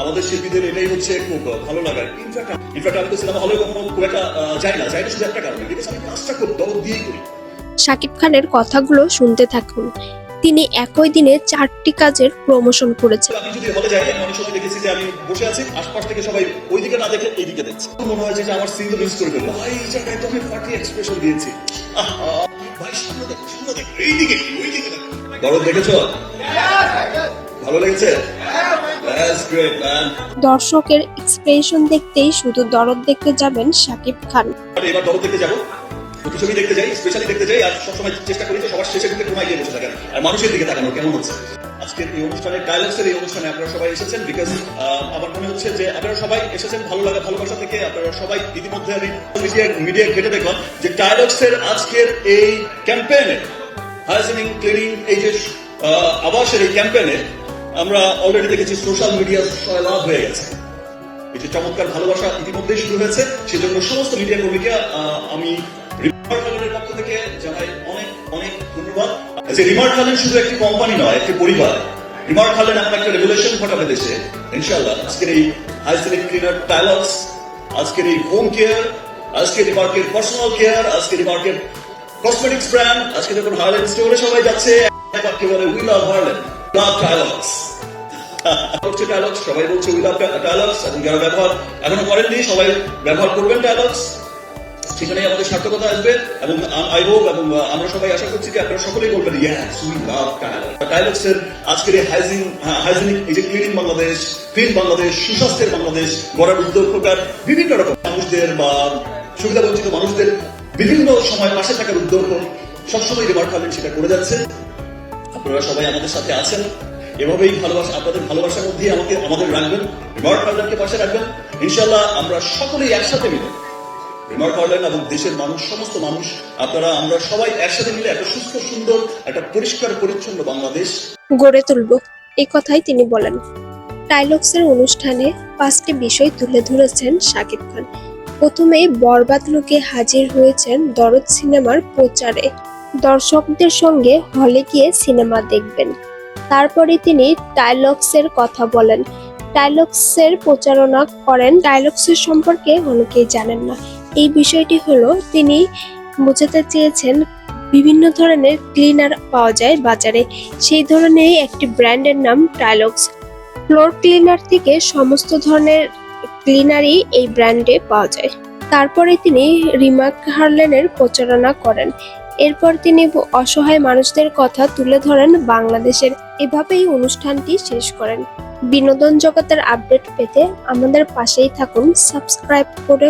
আমাদের শিল্পীদের এটাই হচ্ছে খুব ভালো লাগার ইনফ্যাক্ট ইনফ্যাক্ট আমি তো সিনেমা হলে কখনো খুব একটা যাই না যাই না শুধু একটা কারণে বিকজ আমি কাজটা খুব দরদ দিয়েই করি। শাকিব খানের কথাগুলো শুনতে থাকুন। তিনি একই দিনে চারটি কাজের প্রমোশন করেছেন। আমি যদি হলে যাই আমি অনেক সময় দেখেছি যে আমি বসে আছি আশপাশ থেকে সবাই ওইদিকে না দেখে এইদিকে দেখছে। মনে হয় যে আমার সিন তো মিস করে ফেলব ভাই এই জায়গায় তো আমি ফাটি এক্সপ্রেশন দিয়েছি। ভাই সামনে দেখ সামনে দেখ এইদিকে ওইদিকে দেখ। দরদ দেখেছ? ভালো লেগেছে. দর্শকের এক্সপ্রেশন দেখতেই শুধু দরদ দেখতে যাবেন শাকিব খান। এবার দরদ দেখতে যাব। দেখতে যাই স্পেশালি দেখতে যাই আর সবসময় চেষ্টা করি যে সবার শেষে দিকে ঘুমাই গিয়ে বসে থাকেন আর মানুষের দিকে তাকানো কেমন হচ্ছে? আজকের এই অনুষ্ঠানে ডায়ালগসের এই অনুষ্ঠানে আপনারা সবাই এসেছেন বিকজ আমার মনে হচ্ছে যে আপনারা সবাই এসেছেন ভালো লাগা ভালোবাসা থেকে আপনারা সবাই ইতিমধ্যে আমি মিডিয়া মিডিয়া ঘেটে দেখলাম যে ডায়ালগসের আজকের এই ক্যাম্পেইনে ক্লিনিং এই যে আবাসের এই ক্যাম্পেইনে আমরা অলরেডি দেখেছি সোশ্যাল মিডিয়া সয়লাভ হয়ে গেছে। এই যে চমৎকার ভালোবাসা ইতিমধ্যেই শুরু হয়েছে, সেজন্য সমস্ত মিডিয়া কর্মীকে আমি পক্ষ থেকে জানাই অনেক অনেক ধন্যবাদ। যে শুধু একটি কোম্পানি নয়, একটি পরিবার। একটা রেগুলেশন ঘটাবে দেশে, ইনশাআল্লাহ। আজকের এই ক্লিনার টাইলক্স আজকের এই হোম কেয়ার আজকের রিমার্কের পার্সোনাল কেয়ার রিমার্কের কসমেটিক্স ব্র্যান্ড আজকে যখন হার্লেন স্টোরে সবাই যাচ্ছে কি বলে উই লাভ লাভ টাইলক্স হচ্ছে ডায়লগস সবাই বলছে উই লাভ ডায়লগস এবং যারা ব্যবহার। এখনও করেননি, সবাই ব্যবহার করবেন ডায়লগস সেখানেই আমাদের সার্থকতা আসবে, এবং আই হোপ এবং আমরা সবাই আশা করছি যে আপনারা সকলেই বলবেন yes we love dialogue dialogues এর আজকের এই হাইজিন হাইজিনিক এই যে ক্লিনিং বাংলাদেশ ক্লিন বাংলাদেশ, সুস্বাস্থ্যের বাংলাদেশ গড়ার উদ্যোগ প্রকার বিভিন্ন রকম মানুষদের বা সুবিধা বঞ্চিত মানুষদের বিভিন্ন সময় পাশে থাকার উদ্যোগ সবসময় রিমার্ক খালেন সেটা করে যাচ্ছে আপনারা সবাই আমাদের সাথে আছেন। এভাবেই ভালোবাসা আপনাদের ভালোবাসার মধ্যে আমাকে আমাদের রাখবেন। রিমার্ক হার্ডারকে পাশে রাখবেন। ইনশাল্লাহ আমরা সকলেই একসাথে মিলে রিমার্ক হার্ডার এবং দেশের মানুষ সমস্ত মানুষ, আপনারা, আমরা সবাই একসাথে মিলে একটা সুস্থ, সুন্দর, একটা পরিষ্কার, পরিচ্ছন্ন বাংলাদেশ। গড়ে তুলব। এই কথাই তিনি বলেন। টাইলক্সের অনুষ্ঠানে পাঁচটি বিষয় তুলে ধরেছেন শাকিব খান। প্রথমেই বরবাদ লোকে হাজির হয়েছেন দরদ সিনেমার প্রচারে। দর্শকদের সঙ্গে হলে গিয়ে সিনেমা দেখবেন। তারপরে তিনি টাইলক্সের কথা বলেন। টাইলক্সের প্রচারণা করেন। টাইলক্সের সম্পর্কে অনেকেই জানেন না। এই বিষয়টি হলো, তিনি বোঝাতে চেয়েছেন বিভিন্ন ধরনের ক্লিনার পাওয়া যায় বাজারে। সেই ধরনেরই একটি ব্র্যান্ডের নাম টাইলক্স ফ্লোর ক্লিনার থেকে সমস্ত ধরনের ক্লিনারই এই ব্র্যান্ডে পাওয়া যায়। তারপরে তিনি রিমার্ক হারলেনের প্রচারণা করেন। এরপর তিনি অসহায় মানুষদের কথা তুলে ধরেন বাংলাদেশের। এভাবেই অনুষ্ঠানটি শেষ করেন। বিনোদন জগতের আপডেট পেতে আমাদের পাশেই থাকুন। সাবস্ক্রাইব করে